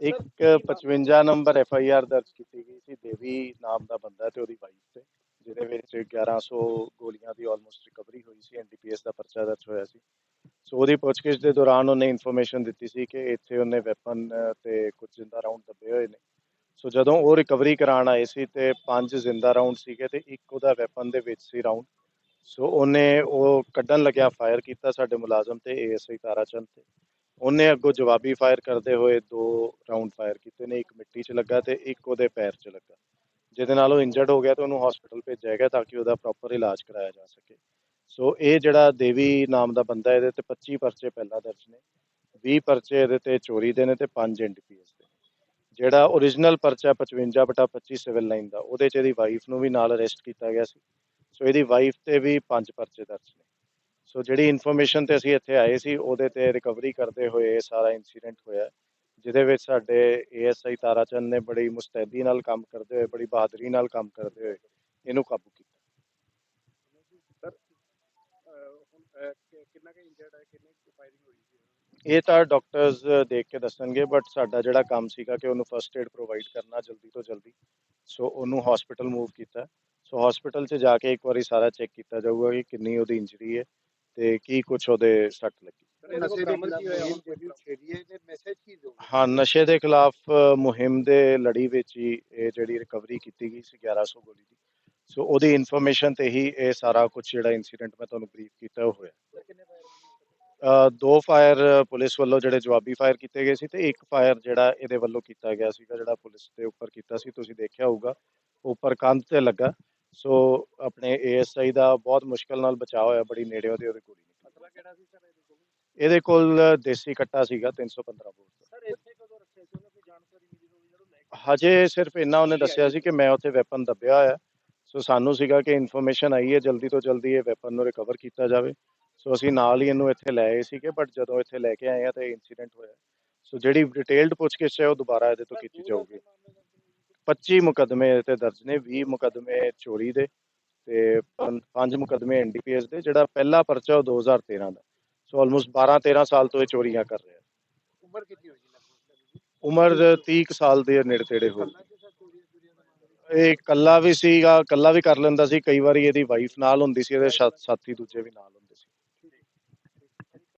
ਇੱਕ 55 number F I R ਦਰਜ ਕੀਤੀ ਗਈ ਸੀ ਦੇਵੀ ਨਾਮ ਦਾ ਬੰਦਾ ਤੇ ਉਹਦੀ ਵਾਈਫ ਤੇ ਜਿਹਦੇ ਵਿੱਚ 1100 ਗੋਲੀਆਂ ਦੀ ਆਲਮੋਸਟ ਰਿਕਵਰੀ ਹੋਈ ਸੀ ਐਨਡੀਪੀਐਸ ਦਾ ਪਰਚਾ ਦਰਜ ਹੋਇਆ ਸੀ। ਸੋ ਉਹਦੀ ਪੁੱਛਗਿੱਛ ਦੇ ਦੌਰਾਨ ਉਹਨੇ ਇਨਫੋਰਮੇਸ਼ਨ ਦਿੱਤੀ ਸੀ ਕਿ ਇੱਥੇ ਉਹਨੇ ਵੈਪਨ ਤੇ ਕੁਝ ਜ਼ਿੰਦਾ ਰਾਉਂਡ ਦੱਬੇ ਹੋਏ ਨੇ। ਸੋ ਜਦੋਂ ਉਹ ਰਿਕਵਰੀ ਕਰਾਉਣ ਆਏ ਸੀ ਤੇ ਪੰਜ ਜ਼ਿੰਦਾ ਰਾਉਂਡ ਸੀਗੇ ਤੇ ਇੱਕ ਉਹਦਾ ਵੈਪਨ ਦੇ ਵਿੱਚ ਸੀ ਰਾਉਂਡ ਸੋ ਉਹਨੇ ਉਹ ਕੱਢਣ ਲੱਗਿਆ ਫਾਇਰ ਕੀਤਾ ਸਾਡੇ ਮੁਲਾਜ਼ਮ ਤੇ ਏਐਸਆਈ ਤਾਰਾਚੰਦ ਤੇ। ਉਹਨੇ ਅੱਗੋਂ ਜਵਾਬੀ ਫਾਇਰ ਕਰਦੇ ਹੋਏ ਦੋ ਰਾਉਂਡ ਫਾਇਰ ਕੀਤੇ ਨੇ, ਇੱਕ ਮਿੱਟੀ 'ਚ ਲੱਗਾ ਤੇ ਇੱਕ ਉਹਦੇ ਪੈਰ 'ਚ ਲੱਗਾ। ਜਿਹਦੇ ਨਾਲ ਉਹ ਇੰਜਰਡ ਹੋ ਗਿਆ ਤੇ ਉਹਨੂੰ ਹਸਪੀਟਲ ਭੇਜਿਆ ਗਿਆ ਤਾਂ ਕਿ ਉਹਦਾ ਪ੍ਰੋਪਰ ਇਲਾਜ ਕਰਾਇਆ ਜਾ ਸਕੇ। ਸੋ ਇਹ ਜਿਹੜਾ ਦੇਵੀ ਨਾਮ ਦਾ ਬੰਦਾ ਇਹਦੇ ਤੇ 25 ਪਰਚੇ ਪਹਿਲਾਂ ਦਰਜ ਨੇ 20 ਪਰਚੇ ਇਹਦੇ ਤੇ ਚੋਰੀ ਦੇ ਨੇ ਤੇ 5 ਐਨਡੀਪੀਐਸ ਦੇ ਜਿਹੜਾ origignal ਪਰਚਾ 55 ਬਟਾ 25 ਸਿਵਲ ਲਾਈਨ ਦਾ, ਉਹਦੇ 'ਚ ਇਹਦੀ ਵਾਈਫ ਨੂੰ ਵੀ ਨਾਲ ਅਰੈਸਟ ਕੀਤਾ ਗਿਆ ਸੀ। ਸੋ ਇਹਦੀ ਵਾਈਫ ਤੇ ਵੀ ਪੰਜ ਪਰਚੇ ਦਰਜ ਨੇ। ਸੋ ਜਿਹੜੀ ਇਨਫੋਰਮੇਸ਼ਨ ਤੇ ਅਸੀਂ ਇੱਥੇ ਆਏ ਸੀ ਉਹਦੇ ਤੇ ਰਿਕਵਰੀ ਕਰਦੇ ਹੋਏ ਇਹ ਸਾਰਾ ਇਨਸੀਡੈਂਟ ਹੋਇਆ। ਜਿਹਦੇ ਵਿੱਚ ਸਾਡੇ ਏਐਸਆਈ ਤਾਰਾਚੰਦ ਨੇ ਬੜੀ ਮੁਸਤੈਦੀ ਨਾਲ ਕੰਮ ਕਰਦੇ ਹੋਏ ਬੜੀ ਬਹਾਦਰੀ ਨਾਲ ਕੰਮ ਕਰਦੇ ਹੋਏ ਇਹਨੂੰ ਕਾਬੂ ਕੀਤਾ। ਕਿੰਨਾ ਕੁ ਇੰਜਰਡ ਹੈ ਕਿੰਨੀ ਫਾਇਰਿੰਗ ਹੋਈ ਸੀ? ਇਹ ਤਾਂ ਡਾਕਟਰਸ ਦੇਖ ਕੇ ਦੱਸਣਗੇ ਬਟ ਸਾਡਾ ਜਿਹੜਾ ਕੰਮ ਸੀਗਾ ਕਿ ਉਹਨੂੰ ਫਰਸਟ ਏਡ ਪ੍ਰੋਵਾਈਡ ਕਰਨਾ ਜਲਦੀ ਤੋਂ ਜਲਦੀ। ਸੋ ਉਹਨੂੰ ਹਸਪੀਟਲ ਮੂਵ ਕੀਤਾ। ਸੋ ਹਸਪੀਟਲ 'ਚ ਜਾ ਕੇ ਇੱਕ ਵਾਰੀ ਸਾਰਾ ਚੈੱਕ ਕੀਤਾ ਜਾਊਗਾ ਕਿ ਕਿੰਨੀ ਉਹਦੀ ਇੰਜਰੀ ਹੈ। ਤੇ ਕੀ ਕੁਝ ਉਹਦੇ ਸੱਟ ਲੱਗੀ? ਨਸ਼ੇ ਦੇ ਖਿਲਾਫ ਹੈ ਨਸ਼ੇ ਦੇ ਖਿਲਾਫ ਮੁਹਿੰਮ ਦੇ ਲੜੀ ਵਿੱਚ ਹੀ ਇਹ ਜਿਹੜੀ ਰਿਕਵਰੀ ਕੀਤੀ ਗਈ ਸੀ 1100 ਗੋਲੀ ਦੀ। ਸੋ ਉਹਦੀ ਇਨਫੋਰਮੇਸ਼ਨ ਤੇ ਹੀ ਇਹ ਸਾਰਾ ਕੁਝ ਜਿਹੜਾ ਇਨਸੀਡੈਂਟ ਮੈਂ ਤੁਹਾਨੂੰ ਬਰੀਫ ਕੀਤਾ ਉਹ ਹੋਇਆ। ਅ, ਦੋ ਫਾਇਰ ਪੁਲਿਸ ਵੱਲੋਂ ਜਿਹੜੇ ਜਵਾਬੀ ਫਾਇਰ ਕੀਤੇ ਗਏ ਸੀ ਤੇ ਇੱਕ ਫਾਇਰ ਜਿਹੜਾ ਇਹਦੇ ਵੱਲੋਂ ਕੀਤਾ ਗਿਆ ਸੀਗਾ ਜਿਹੜਾ ਪੁਲਿਸ ਦੇ ਉੱਪਰ ਕੀਤਾ ਸੀ ਤੁਸੀਂ ਦੇਖਿਆ ਹੋਊਗਾ। ਉੱਪਰ ਕੰਧ ਤੇ ਲੱਗਾ। ਸੋ ਆਪਣੇ ਏਐਸਆਈ ਦਾ ਬਹੁਤ ਮੁਸ਼ਕਲ ਨਾਲ ਬਚਾਅ ਹੋਇਆ ਬੜੀ ਨੇੜੇ ਉਹਦੇ ਉਹਦੇ ਗੋਲੀ ਨਿਕਲੀ। ਇਹਦੇ ਕੋਲ? ਦੇਸੀ ਕੱਟਾ ਸੀਗਾ 315 ਬੋਰ ਦਾ। ਸਰ ਇੱਥੇ ਕਦੋਂ ਰੱਖਿਆ ਸੀ ਉਹਨੇ? ਕੋਈ ਜਾਣਕਾਰੀ ਮਿਲੀ ਹੋਵੇ ਜਦੋਂ ਲੈ ਕੇ ਹਜੇ ਸਿਰਫ ਇੰਨਾ ਉਹਨੇ ਦੱਸਿਆ ਸੀ ਕਿ ਮੈਂ ਉੱਥੇ ਵੈਪਨ ਦੱਬਿਆ ਹੋਇਆ। ਸੋ ਸਾਨੂੰ ਸੀਗਾ ਕਿ ਇਨਫੋਰਮੇਸ਼ਨ ਆਈ ਹੈ ਜਲਦੀ ਤੋਂ ਜਲਦੀ ਇਹ ਵੈਪਨ ਨੂੰ ਰਿਕਵਰ ਕੀਤਾ ਜਾਵੇ। ਸੋ ਅਸੀਂ ਨਾਲ ਹੀ ਇਹਨੂੰ ਇੱਥੇ ਲੈ ਆਏ ਸੀਗੇ ਬਟ ਜਦੋਂ ਇੱਥੇ ਲੈ ਕੇ ਆਏ ਆ ਤਾਂ ਇਨਸੀਡੈਂਟ ਹੋਇਆ। ਸੋ ਜਿਹੜੀ ਡਿਟੇਲਡ ਪੁੱਛਗਿੱਛ ਹੈ ਉਹ ਦੁਬਾਰਾ ਇਹਦੇ ਤੋਂ ਕੀਤੀ ਜਾਊਗੀ। 25 ਮੁਕਦਮੇ ਤੇ ਦਰਜ ਨੇ 20 ਮੁਕਦਮੇ ਚੋਰੀ ਦੇ ਤੇ 5 ਮੁਕਦਮੇ ਐਨਡੀਪੀਐਸ ਦੇ ਜਿਹੜਾ ਪਹਿਲਾ ਪਰਚਾ ਉਹ 2013 ਦਾ। ਸੋ ਆਲਮੋਸਟ 12 13 ਸਾਲ ਤੋਂ ਇਹ ਚੋਰੀਆਂ ਕਰ ਰਿਹਾ। ਉਮਰ ਕਿੰਨੀ ਹੋਈ ਉਮਰ 30 ਕੁ ਸਾਲ ਦੇ ਨੇੜੇ ਤੇੜੇ ਹੋਈ ਮਾਮਲਾ ਇਹ ਇਕੱਲਾ ਵੀ ਸੀਗਾ ਇਕੱਲਾ ਵੀ ਕਰ ਲੈਂਦਾ ਸੀ ਕਈ ਵਾਰੀ ਇਹਦੀ ਵਾਈਫ ਨਾਲ ਹੁੰਦੀ ਸੀ ਇਹਦੇ ਸਾਥੀ ਦੂਜੇ ਵੀ ਨਾਲ